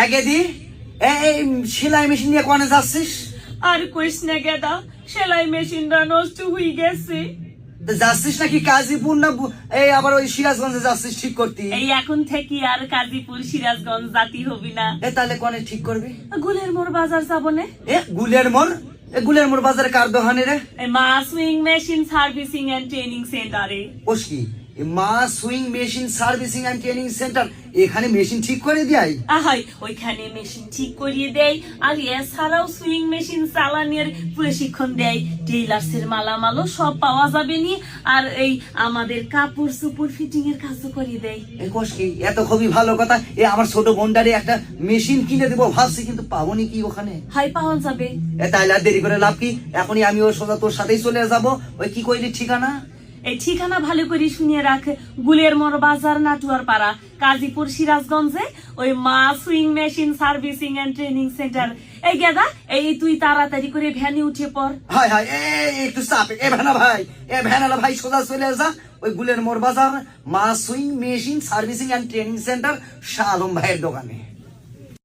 একে দি এই সেলাই মেশিন নিয়ে কোনে যাচ্ছিস? আর কইস না গেদা সেলাই মেশিনটা নষ্ট হয়ে গেছে। যাচ্ছিস নাকি কাজীপুর না এই আবার ওই সিরাজগঞ্জে যাচ্ছিস ঠিক করতি? এই এখন থেকে আর কাজীপুর সিরাজগঞ্জ জাতি হবি না। এ তাহলে কোনে ঠিক করবি? গুলের মোর বাজার যাব না। এ গুলের মোর এ গুলের মোর বাজারে কার দোকানে রে? এই মা sewing machine servicing and training সেন্টারে। ওসকি মা sewing machine servicing and training centre এখানে মেশিন ঠিক করে দিয়াই আহাই ওইখানে মেশিন ঠিক করিয়ে দেয় আর এছাড়াও সুইং মেশিন চালানোর প্রশিক্ষণ দেয়। টেইলার্সের মালামালও সব পাওয়া যাবে নি আর এই আমাদের কাপড় চুপড় ফিটিং এর কাজও করিয়ে দেয়। এ কোসকি এত খুবই ভালো কথা। এ আমার ছোট বোনটারে একটা মেশিন কিনে দেবো ভাবছি কিন্তু পাবো নি কি ওখানে? হাই পাওয়া যাবে। এ তাইলে আর দেরি করে লাভ কি? এখনই আমি ওর সোজা তোর সাথেই চলে যাব। ওই কি কইলি ঠিকানা? এই ঠিকানা ভালো করে শুনিয়ে রাখ গুলের মোর বাজার নাটুয়ার পাড়া কাজীপুর সিরাজগঞ্জে, ওই মা sewing machine servicing and training centre. এই গেদা, এই তুই তাড়াতাড়ি করে ভ্যানে উঠে পড়। হাই হাই একটু চাপ, এ ভেনা ভাই, এ ভেনালা ভাই, সোজা চলে যা। ওই গুলের মোর বাজার মা sewing machine servicing and training centre Shah Alam ভাইয়ের দোকানে।